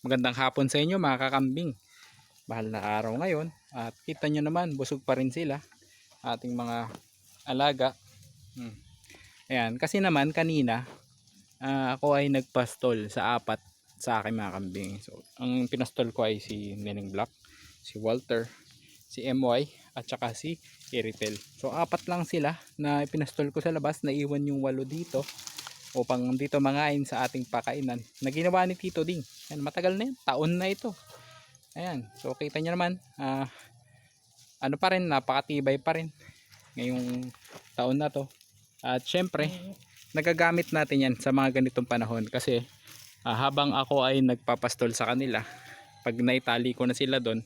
Magandang hapon sa inyo mga kakambing. Bahal na araw ngayon at kita nyo naman busog pa rin sila ating mga alaga. Hmm. Ayan, kasi naman kanina ah, ako ay nagpastol sa apat sa aking mga kambing. So, ang pinastol ko ay si Neneng Black, si Walter, si MY at saka si Iritel. So apat lang sila na pinastol ko sa labas, naiwan yung walo dito upang dito mangain sa ating pakainan na ginawa ni Tito Ding. Yan, matagal na yan, taon na ito. Ayan, so kita nyo naman, ah, ano pa rin, napakatibay pa rin ngayong taon na to. At syempre, nagagamit natin yan sa mga ganitong panahon kasi ah, habang ako ay nagpapastol sa kanila, pag naitali ko na sila doon,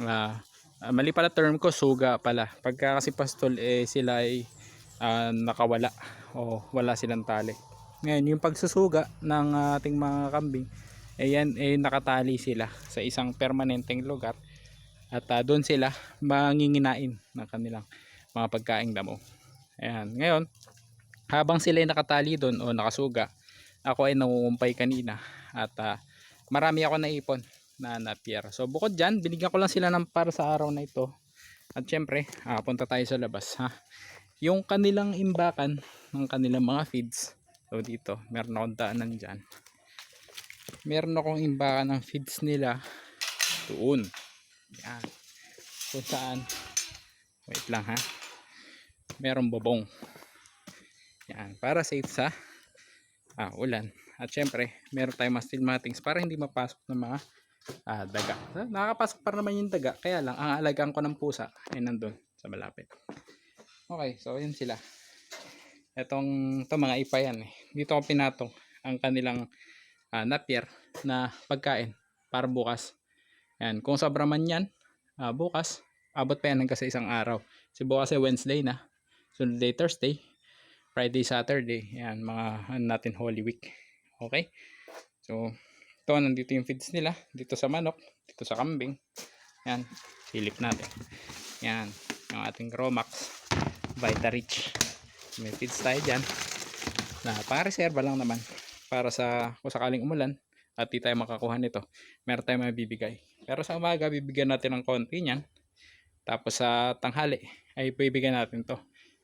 ah, ah, mali pala term ko, suga pala. Pagka kasi pastol, eh, sila ay ah, nakawala o wala silang tali. Ngayon, yung pagsusuga ng ating mga kambing, ayan, eh, nakatali sila sa isang permanenteng lugar at ah, doon sila manginginain ng kanilang mga pagkaing damo. Ayan, ngayon, habang sila ay nakatali doon o nakasuga, ako ay nangungumpay kanina at ah, marami ako naipon na napier. So bukod dyan, binigyan ko lang sila ng para sa araw na ito. At syempre, ah, punta tayo sa labas ha. Yung kanilang imbakan ng kanilang mga feeds. So dito, meron akong daanan dyan. Meron akong imbakan ng feeds nila doon. Yan. Kung saan, wait lang ha. Meron bobong. Yan, para safe sa ah, ulan. At syempre, meron tayong mga steel mattings para hindi mapasok ng mga ah, daga. So, nakakapasok pa naman yung daga. Kaya lang, ang alagaan ko ng pusa ay nandun sa malapit. Okay, so yun sila. Itong to mga ipa yan eh. Dito ko pinatong ang kanilang ah, napier na pagkain para bukas. Yan, kung sobra man yan, ah, bukas, abot pa yan hanggang sa isang araw. Kasi bukas ay Wednesday na. Sunday, Thursday, Friday, Saturday. Yan, mga ano natin Holy Week. Okay? So, ito, nandito yung feeds nila. Dito sa manok, dito sa kambing. Yan, silip natin. Yan, yung ating Romax Vita Rich. May feeds tayo dyan. Na pang-reserva lang naman. Para sa kung sakaling umulan at di tayo makakuha nito, meron tayong mabibigay. Pero sa umaga, bibigyan natin ng konti niyan. Tapos sa tanghali, ay bibigyan natin to.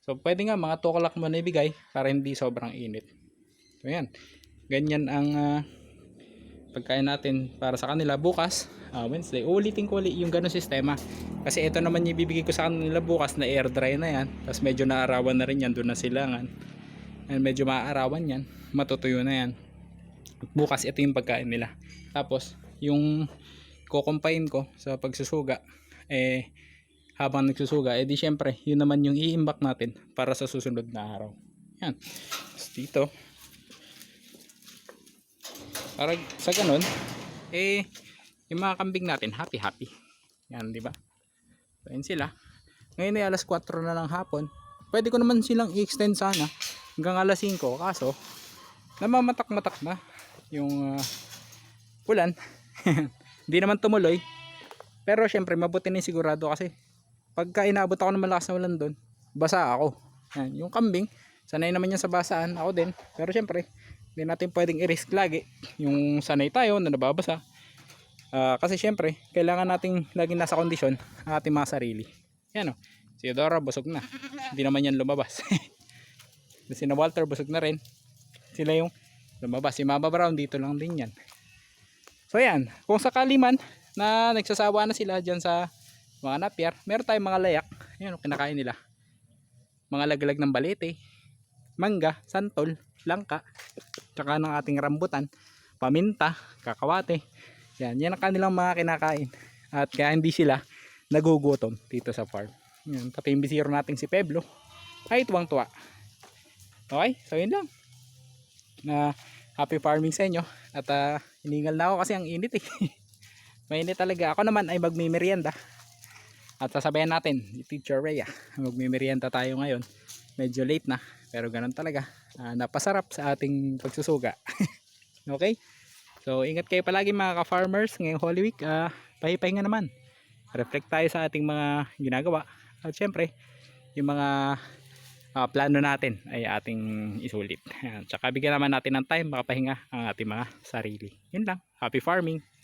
So, pwede nga mga 2 o'clock mo na ibigay para hindi sobrang init. So, yan. Ganyan ang ah, pagkain natin para sa kanila bukas, ah, Wednesday. Uulitin ko ulit yung ganun sistema. Kasi ito naman yung ibibigay ko sa kanila bukas na air dry na yan. Tapos medyo naarawan na rin yan. Doon na silangan. And medyo maaarawan yan. Matutuyo na yan. Bukas ito yung pagkain nila. Tapos yung kukumpain ko sa pagsusuga eh habang nagsusuga, eh di syempre, yun naman yung i-imbak natin para sa susunod na araw. Yan. Tapos dito, para sa ganun, eh, yung mga kambing natin, happy happy. Yan, di ba? So, yun sila. Ngayon ay alas 4 na lang hapon. Pwede ko naman silang i-extend sana hanggang alas 5. Kaso, namamatak-matak na yung uh, ulan. Hindi naman tumuloy. Pero syempre, mabuti na sigurado kasi pagka inaabot ako ng malakas na ulan doon, basa ako. Yan, yung kambing, sanay naman yan sa basaan, ako din. Pero syempre, hindi natin pwedeng i-risk lagi yung sanay tayo na nababasa. Ah, kasi syempre, kailangan nating laging nasa kondisyon ang ating mga sarili. Yan o, si Dora busog na. Hindi naman yan lumabas. si na Walter busog na rin. Sila yung lumabas. Si Mama Brown dito lang din yan. So yan, kung sakali man na nagsasawa na sila dyan sa mga napier, meron tayong mga layak. Yan o, kinakain nila. Mga laglag ng balete, mangga, santol, langka, tsaka ng ating rambutan, paminta, kakawate. Yan, yan ang kanilang mga kinakain. At kaya hindi sila nagugutom dito sa farm. Yan, pati yung bisiro nating si Peblo ay tuwang tuwa. Okay, so yun lang. Na happy farming sa inyo. At uh, hiningal na ako kasi ang init eh. Mainit talaga. Ako naman ay magmimerienda. At sasabayan natin, Teacher Rhea. Magmimerienda tayo ngayon. Medyo late na. Pero ganun talaga. Ah, napasarap sa ating pagsusuga. okay? So, ingat kayo palagi mga ka-farmers ngayong Holy Week. Uh, pahipahinga naman. Reflect tayo sa ating mga ginagawa. At syempre, yung mga ah, plano natin ay ating isulit. Ayan. Tsaka bigyan naman natin ng time makapahinga ang ating mga sarili. Yun lang. Happy farming!